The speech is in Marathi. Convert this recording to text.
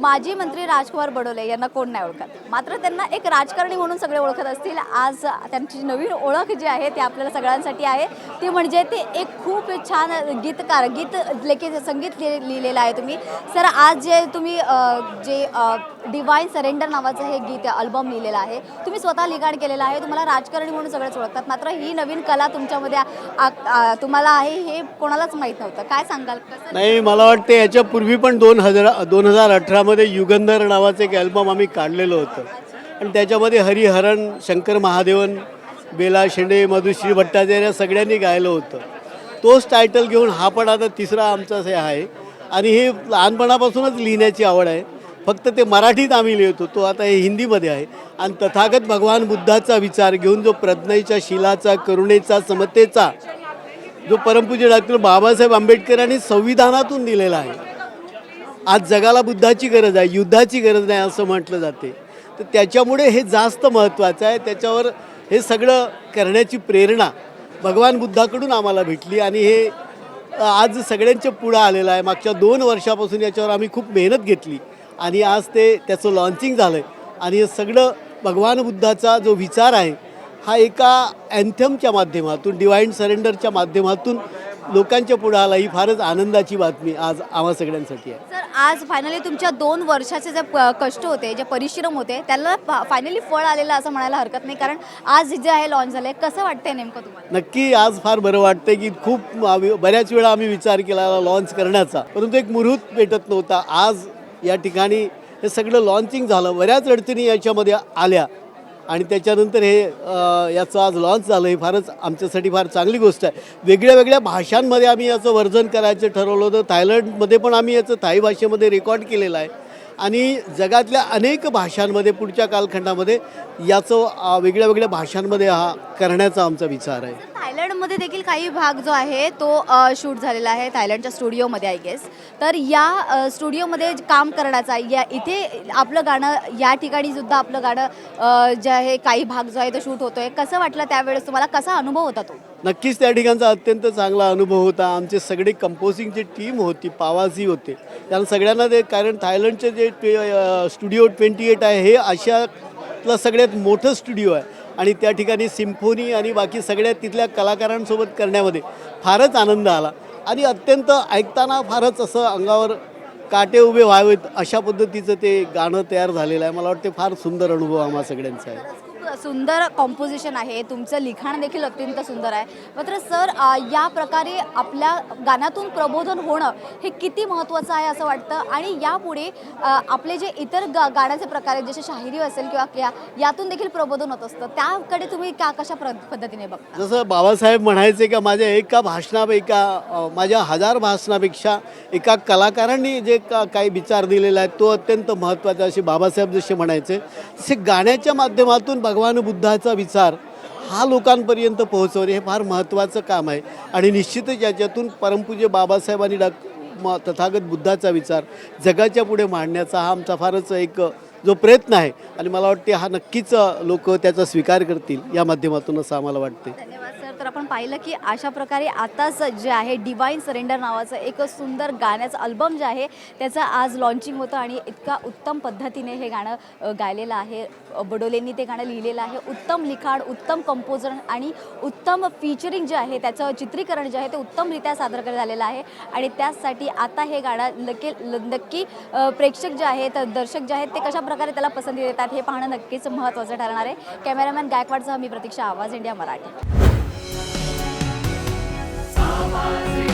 माजी मंत्री राजकुमार बडोले यांना कोण नाही ओळखत? मात्र त्यांना एक राजकारणी म्हणून सगळे ओळखत असतील. आज त्यांची नवीन ओळख जी आहे ती आपल्याला सगळ्यांसाठी आहे. ती म्हणजे ते एक खूप छान गीतकार गीत लेखी संगीत लिहिलेलं आहे तुम्ही. सर आज जे तुम्ही जे डिवाईन सरेंडर नावाचं हे गीत अल्बम लिहिलेलं आहे तुम्ही स्वतः लिखाण केलेलं आहे. तुम्हाला राजकारणी म्हणून सगळेच ओळखतात. मात्र ही नवीन कला तुमच्यामध्ये आ- तुम्हाला आहे हे कोणालाच माहीत नव्हतं. काय सांगाल? नाही मला वाटते याच्यापूर्वी पण दोन हजार दोन हजार अठरा त्याच्यामध्ये युगंधर नावाचं एक अल्बम आम्ही काढलेलं होतं. आणि त्याच्यामध्ये हरिहरण शंकर महादेवन बेला शेंडे मधुश्री भट्टाचार्य सगळ्यांनी गायलं होतं. तोच टायटल घेऊन हा पण आता तिसरा आमचा हे आहे. आणि हे लहानपणापासूनच लिहिण्याची आवड आहे. फक्त ते मराठीत आम्ही लिहितो तो आता हे हिंदीमध्ये आहे. आणि तथागत भगवान बुद्धाचा विचार घेऊन जो प्रज्ञेच्या शिलाचा करुणेचा समतेचा जो परमपूज्य डॉक्टर बाबासाहेब आंबेडकरांनी संविधानातून दिलेला आहे आज जगाला बुद्धाची गरज आहे युद्धाची गरज नाही असं म्हटलं जाते. तर त्याच्यामुळे हे जास्त महत्त्वाचं आहे. त्याच्यावर हे सगळं करण्याची प्रेरणा भगवान बुद्धाकडून आम्हाला भेटली आणि हे आज सगळ्यांच्या पुढं आलेलं आहे. मागच्या दोन वर्षापासून याच्यावर आम्ही खूप मेहनत घेतली आणि आज ते त्याचं लॉन्चिंग झालं आहे आणि हे सगळं भगवान बुद्धाचा जो विचार आहे हा एका अँथमच्या माध्यमातून डिवाईन सरेंडरच्या माध्यमातून लोकांच्या पुढं आला. ही फारच आनंदाची बातमी आज आम्हा सगळ्यांसाठी आहे. आज फायनली तुमच्या दोन वर्षाचे जे कष्ट होते जे परिश्रम होते त्याला फायनली फळ आलेलं असं म्हणायला हरकत नाही. कारण आज जे आहे लॉन्च झालंय. कसं वाटतंय नेमकं तुम्हाला? नक्की आज फार बरं वाटतं की खूप आम्ही- बऱ्याच वेळा आम्ही विचार केला लॉन्च करण्याचा. परंतु एक मुहूर्त भेटत नव्हता. आज या ठिकाणी हे सगळं लॉन्चिंग झालं. बऱ्याच अडचणी याच्यामध्ये आल्या. आणि त्याच्यानंतर हे याचं आज लॉन्च झालं हे फारच आमच्यासाठी फार चांगली गोष्ट आहे. वेगळ्या वेगळ्या भाषांमध्ये आम्ही याचं वर्जन करायचं ठरवलं होतं. थायलंडमध्ये पण आम्ही याचं थाई भाषेमध्ये रेकॉर्ड केलेलं आहे. आणि जगातल्या अनेक भाषांमध्ये पुढच्या कालखंडामध्ये याचं वेगळ्या वेगळ्या भाषांमध्ये हा करण्याचा आमचा विचार आहे. थायलंडमध्ये देखील काही भाग जो आहे तो शूट झालेला आहे थायलंडच्या स्टुडिओमध्ये आय गेस तर या स्टुडिओमध्ये काम करण्याचा या इथे आपलं गाणं या ठिकाणी सुद्धा आपलं गाणं जे आहे काही भाग जो आहे तो शूट होतोय. कसं वाटलं त्यावेळेस? तुम्हाला कसा अनुभव होता तो? नक्कीच त्या ठिकाणचा अत्यंत चांगला अनुभव होता. आमचे सगळे कंपोजिंगची टीम होती पावाजी होते. त्यांना सगळ्यांना ते कारण थायलंडचे जे स्टुडिओ ट्वेंटी एट आहे हे आशियातलं सगळ्यात मोठं स्टुडिओ आहे. आणि त्या ठिकाणी सिम्फोनी आणि बाकी सगळ्या तिथल्या कलाकारांसोबत करण्यामध्ये फारच आनंद आला. आणि अत्यंत ऐकताना फारच असं अंगावर काटे उभे व्हावेत अशा पद्धतीचं ते गाणं तयार झालेलं आहे. मला वाटते फार सुंदर अनुभव आम्हा सगळ्यांचा आहे. खूप सुंदर कॉम्पोजिशन आहे. तुमचं लिखाण देखील अत्यंत सुंदर आहे. मात्र सर या प्रकारे आपल्या गाण्यातून प्रबोधन होणं हे किती महत्त्वाचं आहे असं वाटतं? आणि यापुढे आपले जे इतर गा गाण्याचे प्रकार आहेत जसे शाहिरी असेल किंवा या यातून देखील प्रबोधन होत असतं. त्याकडे तुम्ही का कशा पद्धतीने बघता? जसं बाबासाहेब म्हणायचे का माझ्या एका भाषणापेक्षा माझ्या हजार भाषणापेक्षा एका कलाकारांनी जे का काही विचार दिलेला आहे तो अत्यंत महत्त्वाचा असे बाबासाहेब जसे म्हणायचे तसे गाण्याच्या माध्यमातून भगवान बुद्धाचा विचार हा लोकांपर्यंत पोहोचवणे हे फार महत्त्वाचं काम आहे. आणि निश्चितच याच्यातून परमपूज्य बाबासाहेबांनी डाक म तथागत बुद्धाचा विचार जगाच्या पुढे मांडण्याचा हा आमचा फारच एक जो प्रयत्न आहे. आणि मला वाटते हा नक्कीच लोक त्याचा स्वीकार करतील. या माध्यमातून असं आम्हाला वाटते. धन्यवाद तर आपण पाहिलं की अशा प्रकारे आताच जे आहे डिवाईन सरेंडर नावाचं एक सुंदर गाण्याचं अल्बम जे आहे त्याचं आज लॉन्चिंग होतं आणि इतका उत्तम पद्धतीने हे गाणं गायलेलं आहे. बडोलेंनी ते गाणं लिहिलेलं आहे. उत्तम लिखाण उत्तम कंपोजर आणि उत्तम फीचरिंग जे आहे त्याचं चित्रीकरण जे आहे ते उत्तमरित्या सादर करण्यात झालेलं आहे. आणि त्याचसाठी आता हे गाणं नक्की नक्की प्रेक्षक जे आहेत दर्शक जे आहेत ते कशा प्रकारे त्याला पसंती देतात हे पाहणं नक्कीच महत्त्वाचं ठरणार आहे. कॅमेरामॅन गायकवाडसह मी प्रतीक्षा आवाज इंडिया मराठी. Father.